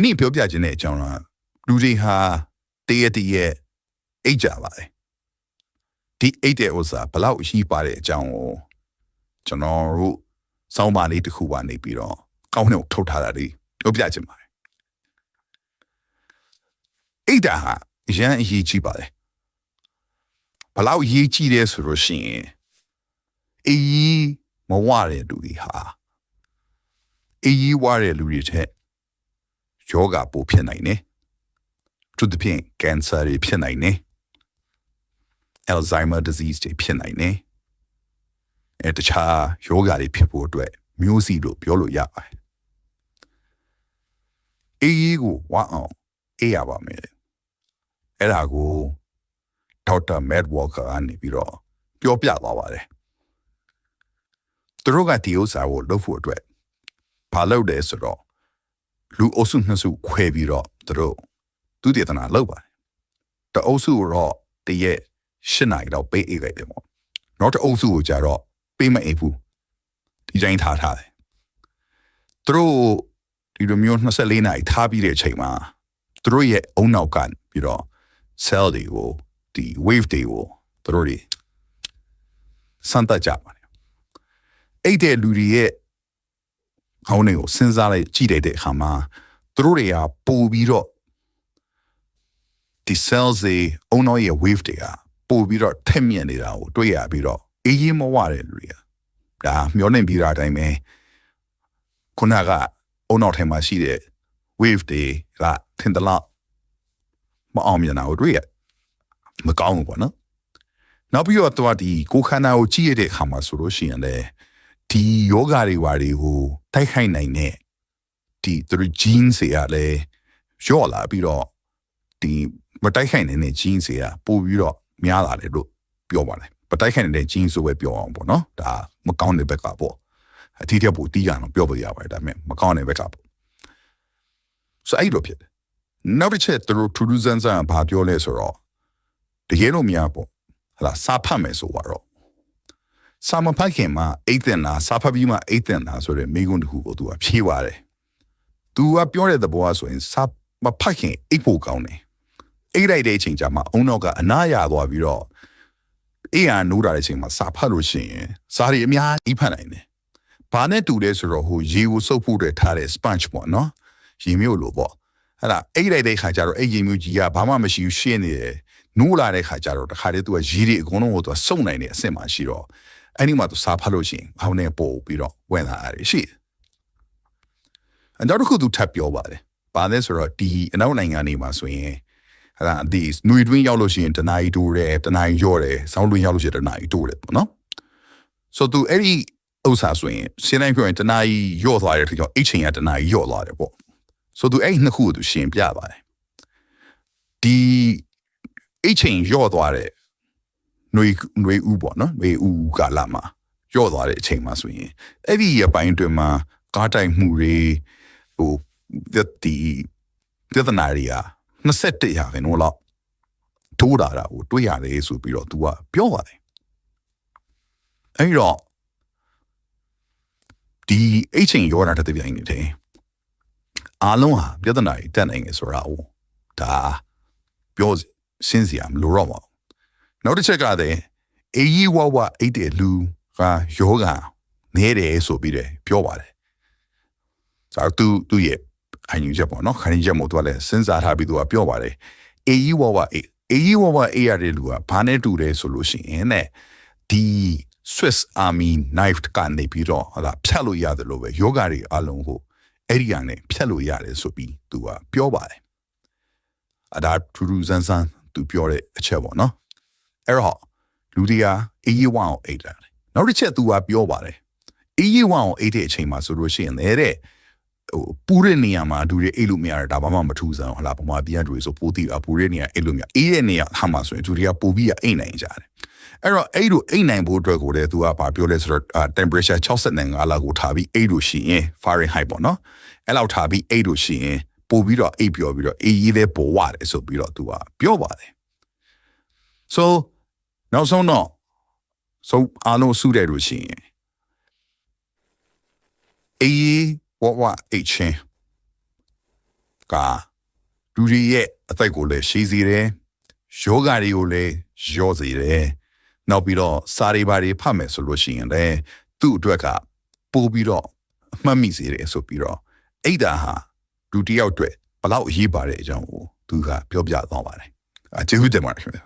ဒီနေ့ပြောပြခြင်းတဲ့အကြောင်းကလူတွေဟာတရက်တရက်အိတ်ကြပါတယ်ဒီအိတ်တဲ့ဥစ္စာဘလောက်အရှိပါတဲ့အကြောင်းကိုကျွန်တော်တို့စောင်းပါလေးတစ်ခုပါနေပြီးတော့ကောင်းတဲ့ထုတ်ထားတာလေးပြောပြခြင်းပါတယ်အိတ်တာဟာအရန်အရေးကြီးပါတယ်ဘလောက်အရေးကြီးတယ်ဆိုလို့ရှိရင်အေးမဝတဲ့လူတွေဟာအေးဝတဲ့လူတွေထက် ယောဂပိုဖြစ်နိုင်တယ်သူတို့ဖြင့်ကင်ဆာတွေဖြစ်နိုင်တယ် Alzheimer disease တွေဖြစ်နိုင်တယ်အဲတခြားယောဂတွေဖြစ်ဖို့အတွက်မျိုးစီလို့ပြောလို့ရပါတယ်အေးကိုဝအောင်အေးရပါမယ်အဲ့ဒါကိုဒေါက်တာမက်ဝေါ်ကာကနေပြီးတော့ပြောပြသွားပါတယ်သူတို့ကဒီဥစ္စာကိုလုပ်ဖို့အတွက်ဘာလုပ်လဲဆိုတော့ လူအုပ်စုနှစ်စုခွဲပြီးတော့သူတို့သူတည်တနာလုပ်ပါတယ်တအုပ်စုတော့တရက်၈နိုင်တော့ပေးအိတ်လိုက်တယ်ပေါ့နောက်တအုပ်စုကိုကြတော့ပေးမအိတ်ဘူးဒီတိုင်းထားထားတယ်သူတို့ဒီလိုမျိုး24နိုင်ထားပြီးတဲ့အချိန်မှာသူတို့ရဲ့အုံနောက်ကန်ပြီးတော့ cell တွေကိုဒီ wave တွေကိုသူတို့တွေစမ်းသပ်ကြပါတယ်အဲ့တဲ့လူတွေရဲ့ ခေါင်းတွေကိုစဉ်းစားလိုက်ကြည့်လိုက်တဲ့အခါမှာသူတို့တွေကပို့ပြီးတော့ဒီ cells တွေအုံနောက်ရဲ့ wave တွေကပို့ပြီးတော့ထက်မြက်နေတာကိုတွေ့ရပြီးတော့အေးရင်မဝတဲ့လူတွေကဒါမျောနေပြီးတာအတိုင်းပဲခုနကအုံနောက်ထဲမှာရှိတဲ့ wave တွေကထင်တယ်လားမအောင်မြင်တာကိုတွေ့ရမကောင်းဘူးပေါ့နော်နောက်ပြီးတော့သူကဒီကိုခန္ဓာကိုကြည့်ရတဲ့အခါမှာဆိုလို့ရှိရင်လည်း ဒီယောဂတွေဘာတွေကိုတိုက်ခိုက်နိုင်တဲ့ဒီသူတို့ genes တွေကလည်းရော့လာပြီးတော့ဒီမတိုက်ခိုက်နိုင်တဲ့ genes တွေကပို့ပြီးတော့များလာတယ်လို့ပြောပါတယ်မတိုက်ခိုက်နိုင်တဲ့ genes ဆိုပဲပြောအောင်ပေါ့နော်ဒါမကောင်းတဲ့ဘက်ကပေါ့အထီးတဲ့ပို့တီးရအောင်ပြောပြရပါတယ်ဒါပေမဲ့မကောင်းတဲ့ဘက်ကပေါ့ဆိုအဲ့လိုဖြစ်တယ်နောက်တစ်ချက်သူတို့ထူးထူးဆန်းဆန်းဘာပြောလဲဆိုတော့တကယ်လို့များပေါ့ဟလာစာဖတ်မယ်ဆိုတော့ စာမဖတ်ခင်မှာအိတ်တင်လားစာဖတ်ပြီးမှအိတ်တင်လားဆိုတဲ့မိကုန်းတစ်ခုကိုသူကဖြေးပါတယ်သူကပြောတဲ့သဘောကဆိုရင်စာမဖတ်ခင်အိတ်ဖို့ကောင်းတယ်အိတ်လိုက်တဲ့အချိန်ကျမှအုံနောက်ကအနားရသွားပြီးတော့အေးရနိုးတာတဲ့အချိန်မှာစာဖတ်လို့ရှိရင်စာတွေအများကြီးဖတ်နိုင်တယ်ဘာနဲ့တူလဲဆိုတော့ဟိုရေကိုစုပ်ဖို့အတွက်ထားတဲ့ sponge ပေါ့နော်ရေမျိုးလိုပေါ့ဟဲ့လားအိတ်လိုက်တဲ့ခါကျတော့အဲ့ရေမျိုးကြီးကဘာမှမရှိဘူးရှင်းနေတယ်နိုးလာတဲ့ခါကျတော့တခါတည်းသူကရေတွေအကုန်လုံးကိုသူကစုံနိုင်တဲ့အဆင့်မှာရှိတော့ အဲ့ဒီမှာသူစာဖတ်လို့ရှိရင်ဟောင်းနေပို့ပြီးတော့ဝင်လာရတယ်ရှိတယ်အနောက်တစ်ခုသူထပ်ပြောပါတယ်ဘာလဲဆိုတော့ဒီအနောက်နိုင်ငံတွေမှာဆိုရင်အဲ့ဒါဒီຫນွေတွင်းရောက်လို့ရှိရင်တနားရီတိုးတယ်တနားရီရော့တယ်ဆောင်းတွင်းရောက်လို့ရှိရင်တနားရီတိုးတယ်ပေါ့နော်ဆိုတော့သူအဲ့ဒီဥစ္စာဆိုရင်ရှင်းတိုင်းပြောရင်တနားရီရော့သွားတယ်ထင်တော့အိတ်ချိန်ကတနားရီရော့သွားတယ်ပေါ့ဆိုတော့သူအဲ့နှစ်ခုကိုသူရှင်းပြပါတယ်ဒီအိတ်ချိန်ရော့သွားတဲ့ ຫນွေຫນွေဥပေါ့နော်ຫນွေဥကာလမှာရော့သွားတဲ့အချိန်မှာဆိုရင်အဲ့ဒီရပိုင်းတွင်မှာကားတိုက်မှုတွေဟိုဒီပြဿနာတွေက21ရာခိုင်နှုန်းလောက်တိုးလာတာကိုတွေ့ရတယ်ဆိုပြီးတော့ तू ကပြောပါတယ်အဲ့တော့ဒီအိတ်ချိန်ရောတာတဲ့ပြိုင်နေတယ်အားလုံးဟာပြဿနာတွေတက်နိုင်နေဆိုတာ哦ဒါပြောရှင်းစရာမလိုတော့ပါဘူး နောက်တစ်ချက်ကတည်းအေးကြီးဝဝအိတ်တဲ့လူကယောဂနေတယ်ဆိုပြီးတယ်ပြောပါတယ်ဆိုတော့သူသူရဲ့အညူချက်ပေါ့နော်ခဏချက်မို့သူကလည်းစဉ်းစားထားပြီးသူကပြောပါတယ်အေးကြီးဝဝအေးအေးကြီးဝဝအေးရတဲ့လူကဘာနဲ့တူတယ်ဆိုလို့ရှိရင်တဲ့ဒီ Swiss Army knife ကနေပြီးတော့ဟာလာဖြတ်လို့ရတယ်လို့ပဲယောဂတွေအလုံးကိုအဲ့ဒီကနေဖြတ်လို့ရတယ်ဆိုပြီးသူကပြောပါတယ်အဒါထူးထူးဆန်းဆန်းသူပြောတဲ့အချက်ပေါ့နော် အဲ့တော့လူတွေကအေးကြီးဝအောင်အိတ်တယ်နောက်တစ်ချက်သူကပြောပါတယ်အေးကြီးဝအောင်အိတ်တဲ့အချိန်မှာဆိုလို့ရှိရင်လည်းတဲ့ဟိုပူတဲ့နေရာမှာဒူတွေအိတ်လို့မရတာဒါမှမထူးဆန်းဟလာပမာပြန်တွေဆိုပိုးတီအပူတဲ့နေရာအိတ်လို့မရအေးတဲ့နေရာဟာမှာဆိုရင်ဒူတွေကပူပြီးရအိတ်နိုင်ကြတယ်အဲ့တော့အဲ့လိုအိတ်နိုင်ဖို့အတွက်ကိုလည်းသူကဘာပြောလဲဆိုတော့ temperature 65လောက်ကိုထားပြီးအိတ်လို့ရှိရင် Fahrenheit ပေါ့နော်အဲ့လောက်ထားပြီးအိတ်လို့ရှိရင်ပို့ပြီးတော့အိတ်ပြောပြီးတော့အေးရေးလေးပေါ်ဝတယ်ဆိုပြီးတော့သူကပြောပါတယ် so နောက်ဆုံးတော့ဆိုအားလုံးစုတယ်လို့ရှိရင်အေးဝဝအိတ်ချင်းကလူတွေရဲ့အသက်ကိုလည်းရှိစေတယ်ယောဂတွေကိုလည်းရောစေတယ်နောက်ပြီးတော့စာရီပါတွေဖတ်မယ်ဆိုလို့ရှိရင်လည်းသူ့အတွက်ကပို့ပြီးတော့အမှတ်မိစေတယ်ဆိုပြီးတော့အိဒါဟာလူတစ်ယောက်အတွက်ဘလောက်အရေးပါတဲ့အကြောင်းကိုသူကပြောပြသွားပါတယ်အကျေးဇူးတင်ပါတယ်ခင်ဗျာ